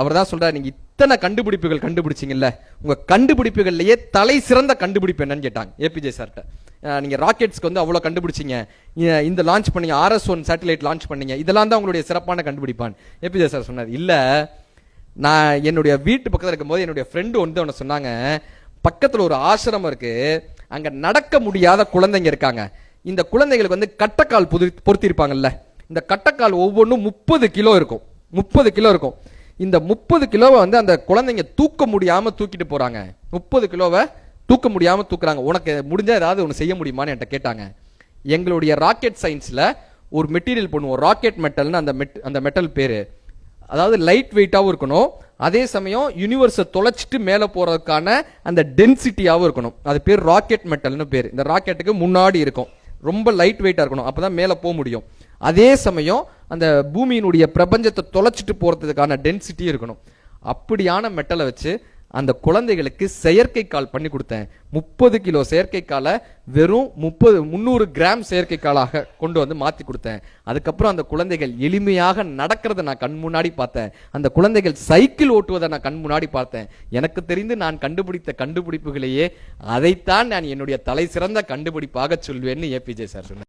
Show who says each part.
Speaker 1: அவர் தான் சொல்றாரு நீங்க இத்தனை கண்டுபிடிப்புகள் கண்டுபிடிச்சிங்கல்ல உங்க கண்டுபிடிப்புகள்லயே தலை சிறந்த கண்டுபிடிப்பு என்னன்னு கேட்டாங்க ஏபிஜே சார்கிட்ட நீங்க ராக்கெட்ஸ்க்கு வந்து அவ்வளவு கண்டுபிடிச்சீங்க. இந்த லான்ச் பண்ணீங்க ஆர்எஸ் ஒன் சேட்டலைட் லான்ச் பண்ணீங்க இதெல்லாம் தான் உங்களுடைய சிறப்பான கண்டுபிடிப்பான். ஏபிஜே சார் சொன்னார் இல்ல நான் என்னுடைய வீட்டு பக்கத்தில் இருக்கும்போது என்னுடைய ஃப்ரெண்டு வந்து அவனை சொன்னாங்க பக்கத்தில் ஒரு ஆசிரமம் இருக்கு அங்க நடக்க முடியாத குழந்தைங்க இருக்காங்க. இந்த குழந்தைகளுக்கு வந்து கட்டக்கால் புது பொருத்திருப்பாங்கல்ல இந்த கட்டக்கால் ஒவ்வொன்றும் முப்பது கிலோ இருக்கும். முப்பது கிலோ இருக்கும். இந்த முப்பது கிலோவை வந்து அந்த குழந்தைங்க தூக்க முடியாம தூக்கிட்டு போறாங்க. முப்பது கிலோவை தூக்க முடியாம தூக்குறாங்க. உனக்கு முடிஞ்சா ஏதாவது ஒன்று செய்ய முடியுமான்னு என்கிட்ட கேட்டாங்க. எங்களுடைய ராக்கெட் சயின்ஸ்ல ஒரு மெட்டீரியல் பண்ணுவோம். ராக்கெட் மெட்டல்னு அந்த மெட் அந்த மெட்டல் பேரு. அதாவது லைட் வெயிட்டாகவும் இருக்கணும். அதே சமயம் யூனிவர்ஸை தொலைச்சிட்டு மேலே போகிறதுக்கான அந்த டென்சிட்டியாகவும் இருக்கணும். அது பேர் ராக்கெட் மெட்டல்னு பேர். இந்த ராக்கெட்டுக்கு முன்னாடி இருக்கும். ரொம்ப லைட் வெயிட்டாக இருக்கணும். அப்பதான் மேலே போக முடியும். அதே சமயம் அந்த பூமியினுடைய பிரபஞ்சத்தை தொலைச்சிட்டு போகிறதுக்கான டென்சிட்டி இருக்கணும். அப்படியான மெட்டலை வச்சு அந்த குழந்தைகளுக்கு செயற்கை கால் பண்ணி கொடுத்தேன். முப்பது கிலோ செயற்கை காலை வெறும் முப்பது முந்நூறு கிராம் செயற்கை காலாக கொண்டு வந்து மாற்றி கொடுத்தேன். அதுக்கப்புறம் அந்த குழந்தைகள் எளிமையாக நடக்கிறத நான் கண் முன்னாடி பார்த்தேன். அந்த குழந்தைகள் சைக்கிள் ஓட்டுவதை நான் கண் முன்னாடி பார்த்தேன். எனக்கு தெரிந்து நான் கண்டுபிடித்த கண்டுபிடிப்புகளையே அதைத்தான் நான் என்னுடைய தலை சிறந்த கண்டுபிடிப்பாக சொல்வேன்னு ஏபிஜே சார் சொன்னேன்